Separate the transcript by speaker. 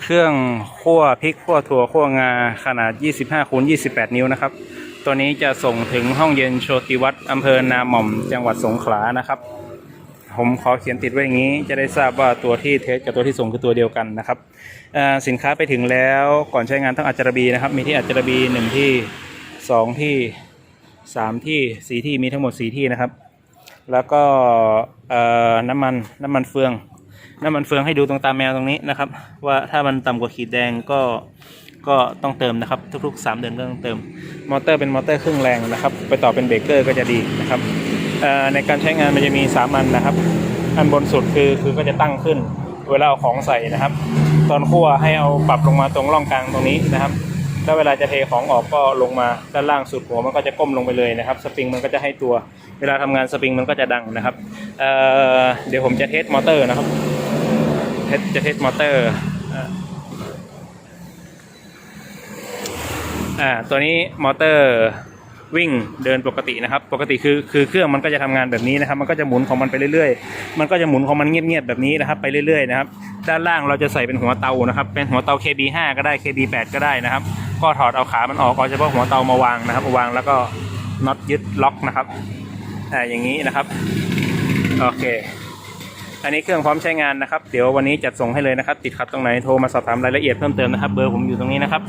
Speaker 1: เครื่องคั่วพริกคั่วถั่วคั่วงาขนาด 25คูณ28 นิ้วนะครับ ตัวนี้จะส่งถึงห้องเย็นโชติวัฒน์อำเภอนาหม่อม จังหวัดสงขลานะครับ ผมขอเขียนติดไว้อย่างนี้จะได้ทราบว่าตัวที่เทสกับตัวที่ส่งคือตัวเดียวกันนะครับสินค้าไปถึงแล้วก่อนใช้งานต้องอัจจารบีนะครับ มีที่อัจจารบีหนึ่งที่สองที่สามที่สี่ที่มีทั้งหมดสี่ที่นะครับ แล้วก็น้ำมันน้ำมันเฟือง น้ำมันเฟืองให้ดูตรงตาแมวตรงนี้นะครับ ว่าถ้ามันต่ำกว่าขีดแดงก็ก็ต้องเติมนะครับ ทุกๆ 3 เดือนก็ต้องเติม มอเตอร์เป็นมอเตอร์เครื่องแรงนะครับ ไปต่อเป็นเบรกเกอร์ก็จะดีนะครับในการใช้งานมันจะมี3อันนะครับ อันบนสุดคือคือก็จะตั้งขึ้น เวลาเอาของใส่นะครับ ตอนคั่วให้เอาปรับลงมาตรงร่องกลางตรงนี้นะครับแล้วเวลาจะเทของออกก็ลงมาด้านล่างสุดหัวมันก็จะก้มลงไปเลยนะครับ สปริงมันก็จะให้ตัว เวลาทำงานสปริงมันก็จะดังนะครับ เอ่อเดี๋ยวผมจะเทสมอเตอร์นะครับเทสจะเทสมอเตอร์อ่าตัวนี้มอเตอร์วิ่งเดินปกตินะครับ ปกติคือคือเครื่องมันก็จะทำงานแบบนี้นะครับ มันก็จะหมุนของมันไปเรื่อยๆ มันก็จะหมุนของมันเงียบๆแบบนี้นะครับ ไปเรื่อยๆนะครับ ด้านล่างเราจะใส่เป็นหัวเตานะครับ เป็นหัวเตา KB5 ก็ได้ KB8 ก็ได้นะครับ ก็ถอดเอาขามันออกเอาเฉพาะหัวเตามาวางนะครับ วางแล้วก็น็อตยึดล็อกนะครับอ่าอย่างนี้นะครับ โอเค อันนี้เครื่องพร้อมใช้งานนะครับ เดี๋ยววันนี้จัดส่งให้เลยนะครับ ติดขัดตรงไหนโทรมาสอบถามรายละเอียดเพิ่มเติมนะครับ เบอร์ผมอยู่ตรงนี้นะครับ